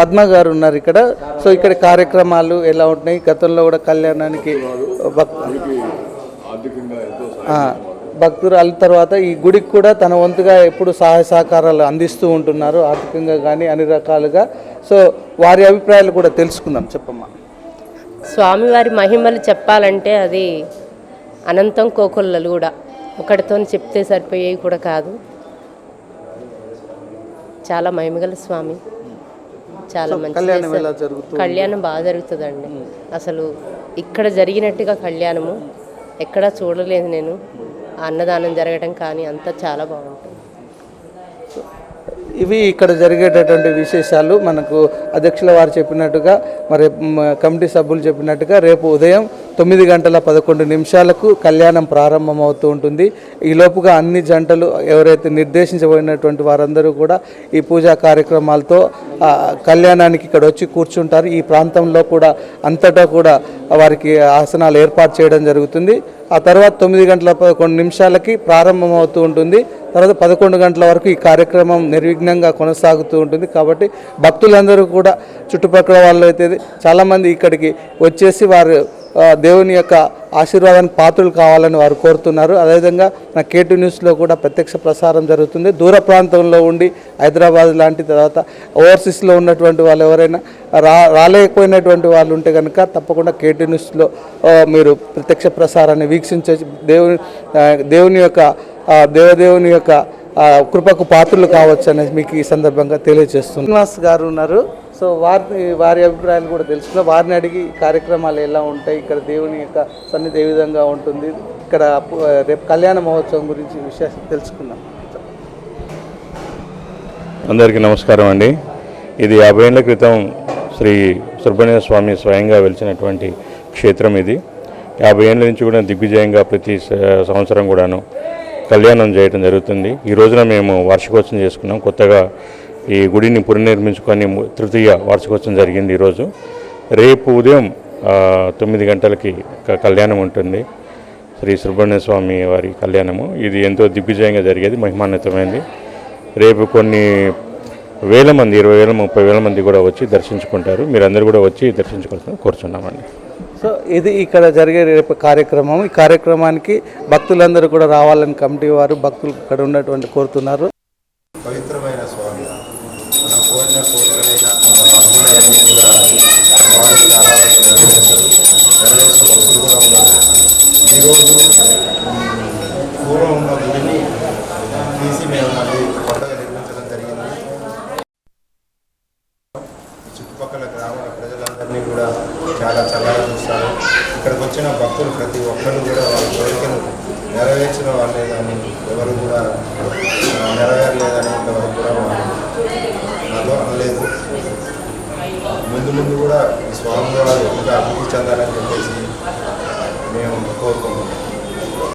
పద్మ గారు ఉన్నారు ఇక్కడ. సో ఇక్కడ కార్యక్రమాలు ఎలా ఉంటున్నాయి? గతంలో కూడా కళ్యాణానికి భక్- భక్తురాల తర్వాత ఈ గుడికి కూడా తన వంతుగా ఎప్పుడు సహాయ సహకారాలు అందిస్తూ ఉంటున్నారు. ఆర్థికంగా కానీ అన్ని రకాలుగా. సో వారి అభిప్రాయాలు కూడా తెలుసుకుందాం. చెప్పమ్మా. స్వామివారి మహిమలు చెప్పాలంటే అది అనంతం కోకొల్లలు కూడా. ఒకటితో చెప్తే సరిపోయేవి కూడా కాదు. చాలా మహిమగల స్వామి. చాలా మంచి కళ్యాణం బాగా జరుగుతుందండి. అసలు ఇక్కడ జరిగినట్టుగా కళ్యాణము ఎక్కడా చూడలేదు నేను. అన్నదానం జరగడం కానీ అంతా చాలా బాగుంటుంది. ఇవి ఇక్కడ జరిగేటటువంటి విశేషాలు. మనకు అధ్యక్షుల వారు చెప్పినట్టుగా మరి కమిటీ సభ్యులు చెప్పినట్టుగా రేపు ఉదయం తొమ్మిది గంటల పదకొండు నిమిషాలకు కళ్యాణం ప్రారంభమవుతూ ఉంటుంది. ఈ లోపుగా అన్ని జంటలు ఎవరైతే నిర్దేశించబడినటువంటి వారందరూ కూడా ఈ పూజా కార్యక్రమాలతో కళ్యాణానికి ఇక్కడ వచ్చి కూర్చుంటారు. ఈ ప్రాంతంలో కూడా అంతటా కూడా వారికి ఆసనాలు ఏర్పాటు చేయడం జరుగుతుంది. ఆ తర్వాత తొమ్మిది గంటల పదకొండు నిమిషాలకి ప్రారంభమవుతూ ఉంటుంది. తర్వాత పదకొండు గంటల వరకు ఈ కార్యక్రమం నిర్విఘ్నంగా కొనసాగుతూ ఉంటుంది. కాబట్టి భక్తులందరూ కూడా చుట్టుపక్కల వాళ్ళు అయితే చాలామంది ఇక్కడికి వచ్చేసి వారు దేవుని యొక్క ఆశీర్వాదానికి పాత్రలు కావాలని వారు కోరుతున్నారు. అదేవిధంగా నా కేటు న్యూస్లో కూడా ప్రత్యక్ష ప్రసారం జరుగుతుంది. దూర ప్రాంతంలో ఉండి హైదరాబాద్ లాంటి తర్వాత ఓవర్సీస్లో ఉన్నటువంటి వాళ్ళు ఎవరైనా రా రాలేకపోయినటువంటి వాళ్ళు ఉంటే కనుక తప్పకుండా కేటీ న్యూస్లో మీరు ప్రత్యక్ష ప్రసారాన్ని వీక్షించే దేవుని దేవుని యొక్క దేవదేవుని యొక్క ఆ, కృపకు పాత్రలు కావచ్చు అనేసి మీకు ఈ సందర్భంగా తెలియజేస్తుంది శ్రీనివాస్ గారు ఉన్నారు. సో వారిని వారి అభిప్రాయాలు కూడా తెలుసుకుందాం వారిని అడిగి కార్యక్రమాలు ఎలా ఉంటాయి ఇక్కడ దేవుని యొక్క సన్నిధి ఏ విధంగా ఉంటుంది ఇక్కడ రేపు కళ్యాణ మహోత్సవం గురించి విశేషం తెలుసుకుందాం. అందరికీ నమస్కారం అండి. ఇది యాభై ఏళ్ళ క్రితం శ్రీ సుబ్రహ్మణ్య స్వామి స్వయంగా వెలిచినటువంటి క్షేత్రం ఇది. యాభై ఏళ్ళ నుంచి కూడా దిగ్విజయంగా ప్రతి సంవత్సరం కూడాను కళ్యాణం చేయడం జరుగుతుంది. ఈ రోజున మేము వార్షికోత్సవం చేసుకున్నాం. కొత్తగా ఈ గుడిని పునర్నిర్మించుకొని తృతీయ వార్షికోత్సవం జరిగింది ఈరోజు రేపు ఉదయం తొమ్మిది గంటలకి కళ్యాణం ఉంటుంది. శ్రీ సుబ్రహ్మణ్య స్వామి వారి కళ్యాణము. ఇది ఎంతో దిగ్విజయంగా జరిగేది మహిమాన్వితమైంది. రేపు కొన్ని వేల మంది ఇరవై వేల ముప్పై వేల మంది కూడా వచ్చి దర్శించుకుంటారు. మీరందరూ కూడా వచ్చి దర్శించుకోవాల్సిన కోరుచున్నామండి. సో ఇది ఇక్కడ జరిగే రేపు కార్యక్రమం. ఈ కార్యక్రమానికి భక్తులందరూ కూడా రావాలని కమిటీ వారు భక్తులు ఇక్కడ ఉన్నటువంటి కోరుతున్నారు. పవిత్రమైన స్వామి మనం కోరిన కోరికలైన కూడా నెరవేర్చిన భక్తులు కూడా ఉన్నారు ఈరోజు పూర్వం ఉన్న గుడిని తీసి మేము మళ్ళీ కొత్తగా నిర్మించడం జరిగింది. చుట్టుపక్కల గ్రామాల ప్రజలందరినీ కూడా చాలా చాలా ఇక్కడికి వచ్చిన భక్తులు ప్రతి ఒక్కరు కూడా వాళ్ళ కోరికను నెరవేర్చిన వాళ్ళే కానీ ఎవరు కూడా నెరవేరలేదనేంత నెరవేరలేదని కూడా నాతో అనలేదు. ముందు ముందు కూడా స్వామి వారు ఇంకా అభివృద్ధి చెందాలని చెప్పేసి మేము కోరుకుంటున్నాం.